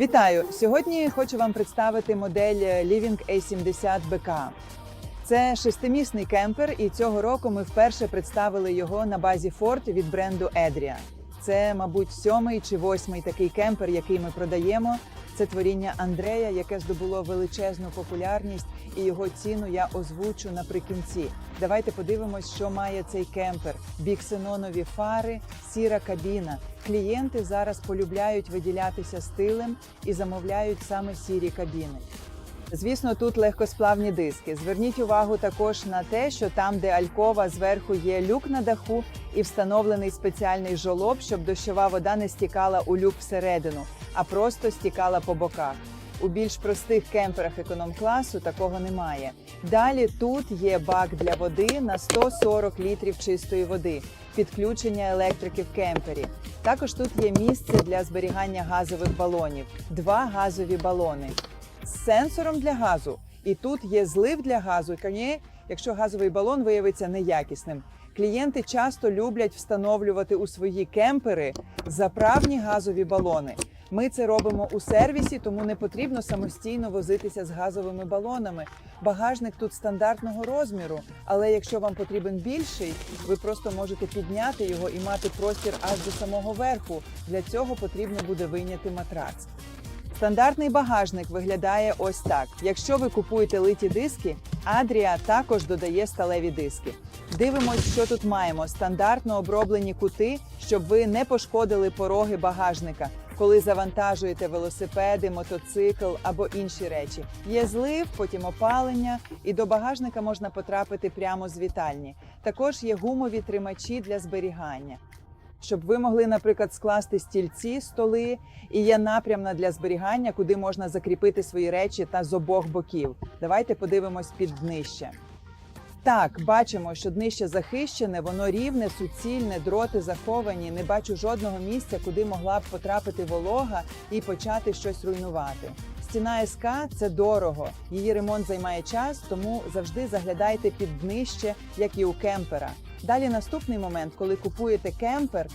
Вітаю! Сьогодні хочу вам представити модель Living A70 BK. Це шестимісний кемпер, і цього року ми вперше представили його на базі Ford від бренду Edria. Це, мабуть, сьомий чи восьмий такий кемпер, який ми продаємо. Це творіння Андрея, яке здобуло величезну популярність, і його ціну я озвучу наприкінці. Давайте подивимось, що має цей кемпер: біксенонові фари, сіра кабіна. Клієнти зараз полюбляють виділятися стилем і замовляють саме сірі кабіни. Звісно, тут легкосплавні диски. Зверніть увагу також на те, що там, де алькова, зверху є люк на даху і встановлений спеціальний жолоб, щоб дощова вода не стікала у люк всередину, а просто стікала по боках. У більш простих кемперах економ-класу такого немає. Далі тут є бак для води на 140 літрів чистої води, підключення електрики в кемпері. Також тут є місце для зберігання газових балонів, два газові балони сенсором для газу. І тут є злив для газу, коні, якщо газовий балон виявиться неякісним. Клієнти часто люблять встановлювати у свої кемпери заправні газові балони. Ми це робимо у сервісі, тому не потрібно самостійно возитися з газовими балонами. Багажник тут стандартного розміру, але якщо вам потрібен більший, ви просто можете підняти його і мати простір аж до самого верху. Для цього потрібно буде вийняти матрац. Стандартний багажник виглядає ось так. Якщо ви купуєте литі диски, Адрія також додає сталеві диски. Дивимось, що тут маємо: стандартно оброблені кути, щоб ви не пошкодили пороги багажника, коли завантажуєте велосипеди, мотоцикл або інші речі. Є злив, потім опалення, і до багажника можна потрапити прямо з вітальні. Також є гумові тримачі для зберігання щоб ви могли, наприклад, скласти стільці, столи, і є напрямна для зберігання, куди можна закріпити свої речі та з обох боків. Давайте подивимось під днище. Так, бачимо, що днище захищене, воно рівне, суцільне, дроти заховані. Не бачу жодного місця, куди могла б потрапити волога і почати щось руйнувати. Стіна СК це дорого. Її ремонт займає час, тому завжди заглядайте під днище, як і у кемпера. Далі наступний момент, коли купуєте кемпер,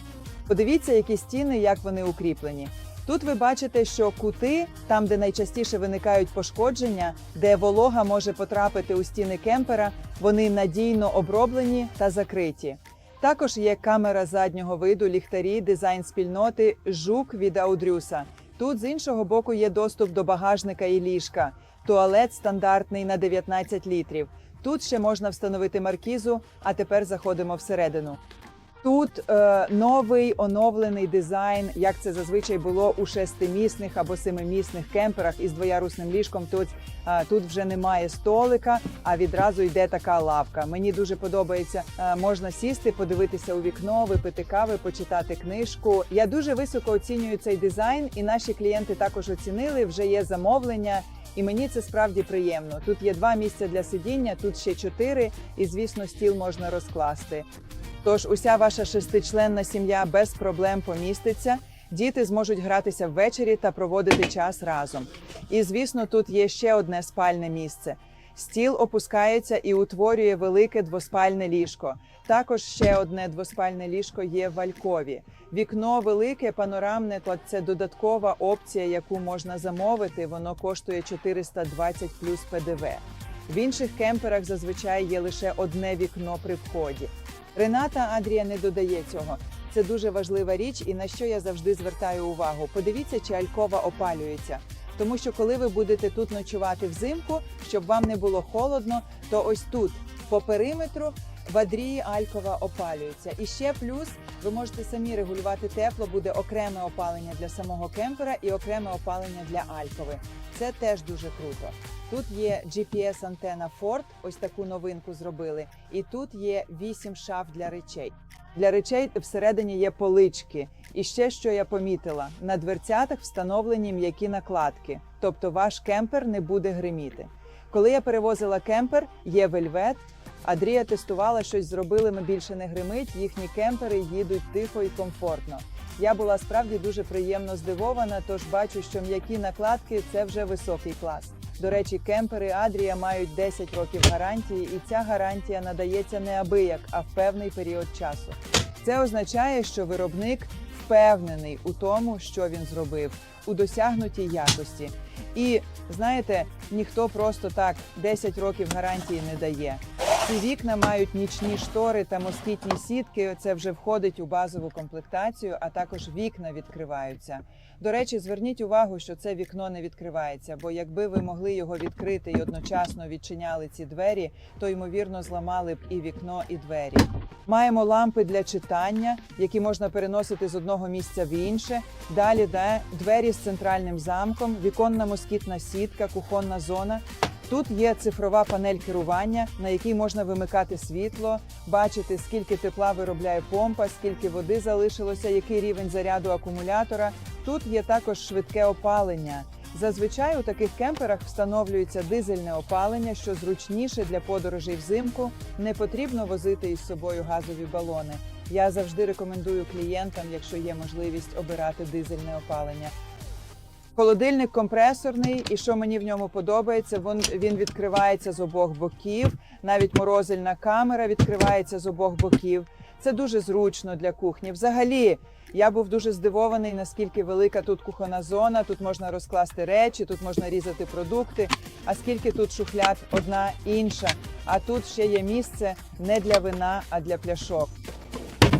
подивіться, які стіни, як вони укріплені. Тут ви бачите, що кути, там, де найчастіше виникають пошкодження, де волога може потрапити у стіни кемпера, вони надійно оброблені та закриті. Також є камера заднього виду, ліхтарі, дизайн спільноти, жук від Аудрюса. Тут з іншого боку є доступ до багажника і ліжка, туалет стандартний на 19 літрів. Тут ще можна встановити маркізу, а тепер заходимо всередину. Тут е, новий оновлений дизайн, як це зазвичай було у шестимісних або семимісних кемперах із двоярусним ліжком. Тут, е, тут вже немає столика, а відразу йде така лавка. Мені дуже подобається. Е, можна сісти, подивитися у вікно, випити кави, почитати книжку. Я дуже високо оцінюю цей дизайн, і наші клієнти також оцінили. Вже є замовлення. І мені це справді приємно. Тут є два місця для сидіння, тут ще чотири, і звісно, стіл можна розкласти. Тож уся ваша шестичленна сім'я без проблем поміститься. Діти зможуть гратися ввечері та проводити час разом. І звісно, тут є ще одне спальне місце. Стіл опускається і утворює велике двоспальне ліжко. Також ще одне двоспальне ліжко є в Алькові. Вікно велике, панорамне, це додаткова опція, яку можна замовити. Воно коштує 420 плюс ПДВ. В інших кемперах зазвичай є лише одне вікно при вході. Рената Адрія не додає цього. Це дуже важлива річ, і на що я завжди звертаю увагу. Подивіться, чи алькова опалюється. Тому що коли ви будете тут ночувати взимку, щоб вам не було холодно, то ось тут по периметру в Алькова опалюється. І ще плюс ви можете самі регулювати тепло, буде окреме опалення для самого кемпера і окреме опалення для Алькови. Це теж дуже круто. Тут є GPS-антена Ford, ось таку новинку зробили. І тут є 8 шаф для речей. Для речей всередині є полички. І ще що я помітила: на дверцятах встановлені м'які накладки, тобто ваш кемпер не буде гриміти. Коли я перевозила кемпер, є вельвет. Адрія тестувала щось зробили, ми більше не гримить. Їхні кемпери їдуть тихо і комфортно. Я була справді дуже приємно здивована, тож бачу, що м'які накладки це вже високий клас. До речі, кемпери Адрія мають 10 років гарантії, і ця гарантія надається не абияк, а в певний період часу. Це означає, що виробник впевнений у тому, що він зробив. у досягнутій якості. І знаєте, ніхто просто так 10 років гарантії не дає. Ці вікна мають нічні штори та москітні сітки. Це вже входить у базову комплектацію, а також вікна відкриваються. До речі, зверніть увагу, що це вікно не відкривається, бо якби ви могли його відкрити і одночасно відчиняли ці двері, то ймовірно зламали б і вікно, і двері. Маємо лампи для читання, які можна переносити з одного місця в інше. Далі де двері з центральним замком, віконна москітна сітка, кухонна зона. Тут є цифрова панель керування, на якій можна вимикати світло, бачити, скільки тепла виробляє помпа, скільки води залишилося, який рівень заряду акумулятора. Тут є також швидке опалення. Зазвичай у таких кемперах встановлюється дизельне опалення, що зручніше для подорожей взимку. Не потрібно возити із собою газові балони. Я завжди рекомендую клієнтам, якщо є можливість обирати дизельне опалення. Холодильник компресорний, і що мені в ньому подобається, він, він відкривається з обох боків. Навіть морозильна камера відкривається з обох боків. Це дуже зручно для кухні. Взагалі, я був дуже здивований, наскільки велика тут кухонна зона. Тут можна розкласти речі, тут можна різати продукти. А скільки тут шухляд одна інша. А тут ще є місце не для вина, а для пляшок.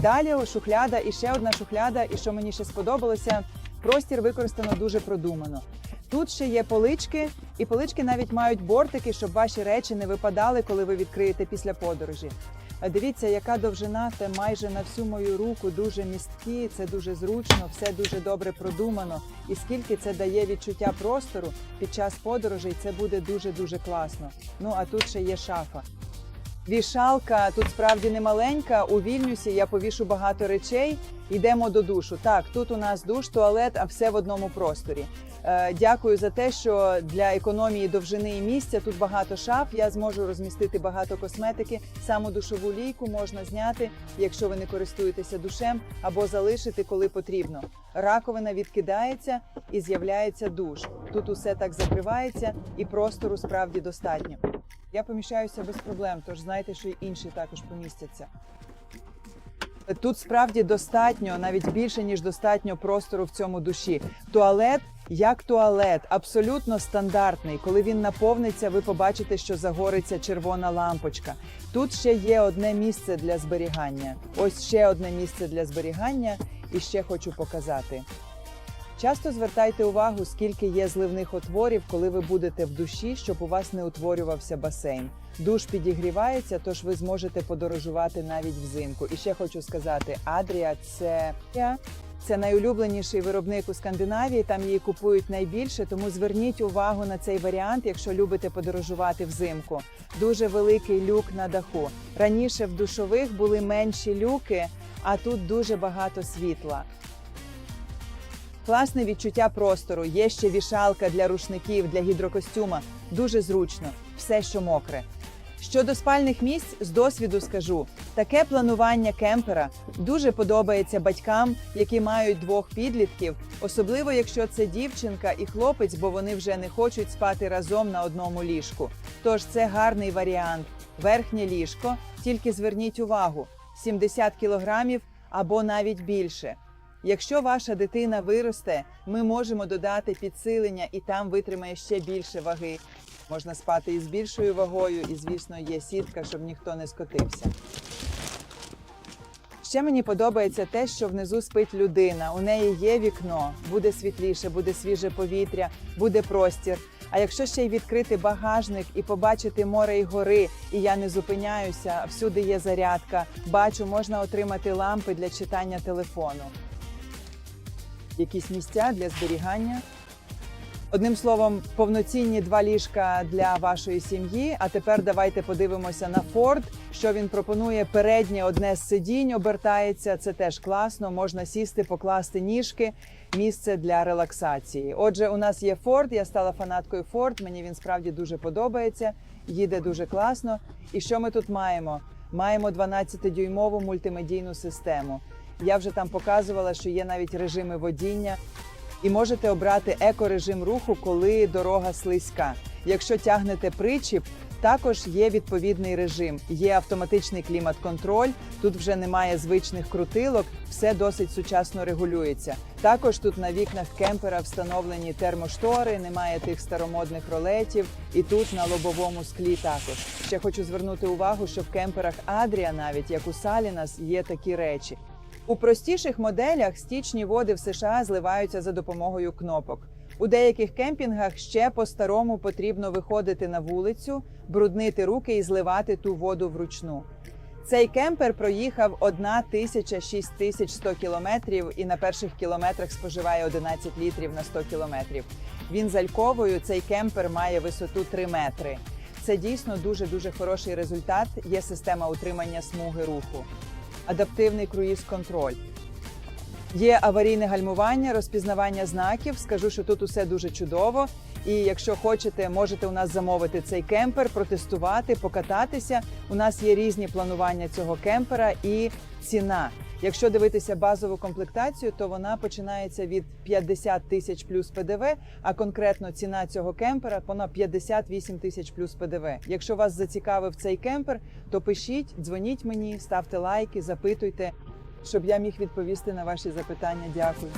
Далі шухляда і ще одна шухляда. І що мені ще сподобалося, простір використано дуже продумано. Тут ще є полички, і полички навіть мають бортики, щоб ваші речі не випадали, коли ви відкриєте після подорожі. Е, Дивіться, яка довжина, це майже на всю мою руку, дуже місткі, це дуже зручно, все дуже добре продумано. І скільки це дає відчуття простору під час подорожей, це буде дуже дуже класно. Ну а тут ще є шафа. Вішалка тут справді не маленька. У Вільнюсі я повішу багато речей. Йдемо до душу. Так, тут у нас душ, туалет, а все в одному просторі. Е, дякую за те, що для економії довжини і місця тут багато шаф. Я зможу розмістити багато косметики. Саму душову лійку можна зняти, якщо ви не користуєтеся душем, або залишити, коли потрібно. Раковина відкидається і з'являється душ. Тут усе так закривається, і простору справді достатньо. Я поміщаюся без проблем, тож знайте, що й інші також помістяться. Тут справді достатньо, навіть більше ніж достатньо простору в цьому душі. Туалет як туалет, абсолютно стандартний. Коли він наповниться, ви побачите, що загориться червона лампочка. Тут ще є одне місце для зберігання. Ось ще одне місце для зберігання, і ще хочу показати. Часто звертайте увагу, скільки є зливних отворів, коли ви будете в душі, щоб у вас не утворювався басейн. Душ підігрівається, тож ви зможете подорожувати навіть взимку. І ще хочу сказати: Адрія це це найулюбленіший виробник у Скандинавії. Там її купують найбільше, тому зверніть увагу на цей варіант, якщо любите подорожувати взимку. Дуже великий люк на даху. Раніше в душових були менші люки, а тут дуже багато світла. Класне відчуття простору. Є ще вішалка для рушників, для гідрокостюма. Дуже зручно, все, що мокре. Щодо спальних місць, з досвіду скажу, таке планування кемпера дуже подобається батькам, які мають двох підлітків, особливо якщо це дівчинка і хлопець, бо вони вже не хочуть спати разом на одному ліжку. Тож це гарний варіант. Верхнє ліжко, тільки зверніть увагу: 70 кілограмів або навіть більше. Якщо ваша дитина виросте, ми можемо додати підсилення і там витримає ще більше ваги. Можна спати і з більшою вагою, і, звісно, є сітка, щоб ніхто не скотився. Ще мені подобається те, що внизу спить людина. У неї є вікно, буде світліше, буде свіже повітря, буде простір. А якщо ще й відкрити багажник і побачити море і гори, і я не зупиняюся, всюди є зарядка. Бачу, можна отримати лампи для читання телефону. Якісь місця для зберігання. Одним словом, повноцінні два ліжка для вашої сім'ї. А тепер давайте подивимося на Ford, що він пропонує. Переднє одне з сидінь обертається. Це теж класно. Можна сісти, покласти ніжки. Місце для релаксації. Отже, у нас є Ford, Я стала фанаткою Ford, Мені він справді дуже подобається. Їде дуже класно. І що ми тут маємо? Маємо 12-дюймову мультимедійну систему. Я вже там показувала, що є навіть режими водіння. І можете обрати екорежим руху, коли дорога слизька. Якщо тягнете причіп, Також є відповідний режим, є автоматичний клімат-контроль. Тут вже немає звичних крутилок, все досить сучасно регулюється. Також тут на вікнах кемпера встановлені термоштори, немає тих старомодних ролетів, і тут на лобовому склі також. Ще хочу звернути увагу, що в кемперах Адрія, навіть як у Салінас, є такі речі. У простіших моделях стічні води в США зливаються за допомогою кнопок. У деяких кемпінгах ще по-старому потрібно виходити на вулицю, бруднити руки і зливати ту воду вручну. Цей кемпер проїхав 1 тисяча 6100 кілометрів і на перших кілометрах споживає 11 літрів на 100 кілометрів. Він з альковою. Цей кемпер має висоту 3 метри. Це дійсно дуже дуже хороший результат. Є система утримання смуги руху, адаптивний круїз-контроль. Є аварійне гальмування, розпізнавання знаків. Скажу, що тут усе дуже чудово. І якщо хочете, можете у нас замовити цей кемпер, протестувати, покататися. У нас є різні планування цього кемпера і ціна. Якщо дивитися базову комплектацію, то вона починається від 50 тисяч плюс ПДВ, а конкретно ціна цього кемпера понад 58 тисяч плюс ПДВ. Якщо вас зацікавив цей кемпер, то пишіть, дзвоніть мені, ставте лайки, запитуйте, щоб я міг відповісти на ваші запитання. Дякую.